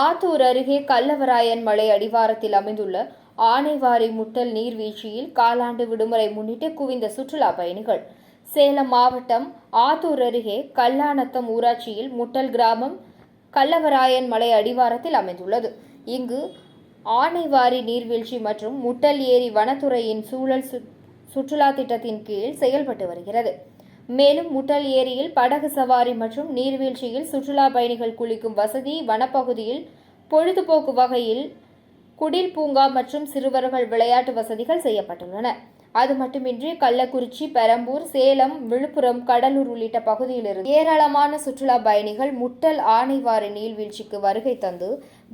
ஆத்தூர் அருகே கல்லவராயன் மலை அடிவாரத்தில் அமைந்துள்ள ஆனைவாரி முட்டல் நீர்வீழ்ச்சியில் காலாண்டு விடுமுறை முன்னிட்டு குவிந்த சுற்றுலா பயணிகள். சேலம் மாவட்டம் ஆத்தூர் அருகே கல்லாநத்தம் ஊராட்சியில் முட்டல் கிராமம் கல்லவராயன் மலை அடிவாரத்தில் அமைந்துள்ளது. இங்கு ஆனைவாரி நீர்வீழ்ச்சி மற்றும் முட்டல் ஏரி வனத்துறையின் சூழல் சுற்றுலா திட்டத்தின் கீழ் செயல்பட்டு வருகிறது. மேலும் முட்டல் ஏரியில் படகு சவாரி மற்றும் நீர்வீழ்ச்சியில் சுற்றுலா பயணிகள் குளிக்கும் வசதி வனப்பகுதியில் பொழுதுபோக்கு வகையில் குடில் பூங்கா மற்றும் சிறுவர்கள் விளையாட்டு வசதிகள் செய்யப்பட்டுள்ளன. அது மட்டுமின்றி கள்ளக்குறிச்சி பெரம்பூர் சேலம் விழுப்புரம் கடலூர் உள்ளிட்ட பகுதியிலிருந்து ஏராளமான சுற்றுலா பயணிகள் முட்டல் ஆனைவாரி நீர்வீழ்ச்சிக்கு வருகை தந்து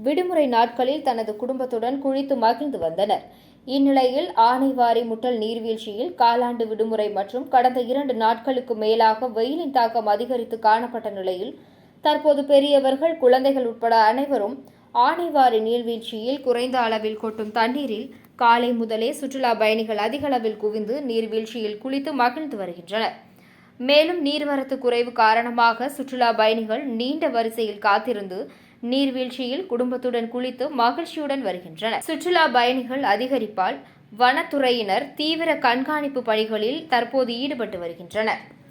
விடுமுறை நாட்களில் தனது குடும்பத்துடன் குளித்து மகிழ்ந்து வந்தனர். இந்நிலையில் ஆனைவாரி முட்டல் நீர்வீழ்ச்சியில் காலாண்டு விடுமுறை மற்றும் கடந்த இரண்டு நாட்களுக்கு மேலாக வெயிலின் தாக்கம் அதிகரித்து காணப்பட்ட நிலையில் தற்போது பெரியவர்கள் குழந்தைகள் உட்பட அனைவரும் ஆனைவாரி நீர்வீழ்ச்சியில் குறைந்த அளவில் கொட்டும் தண்ணீரில் காலை முதலே சுற்றுலா பயணிகள் அதிக அளவில் குவிந்து நீர்வீழ்ச்சியில் குளித்து மகிழ்ந்து வருகின்றனர். மேலும் நீர்வரத்து குறைவு காரணமாக சுற்றுலா பயணிகள் நீண்ட வரிசையில் காத்திருந்து நீர்வீழ்ச்சியில் குடும்பத்துடன் குளித்து மகிழ்ச்சியுடன் வருகின்றனர். சுற்றுலா பயணிகள் அதிகரிப்பால் வனத்துறையினர் தீவிர கண்காணிப்பு பணிகளில் தற்போது ஈடுபட்டு வருகின்றனர்.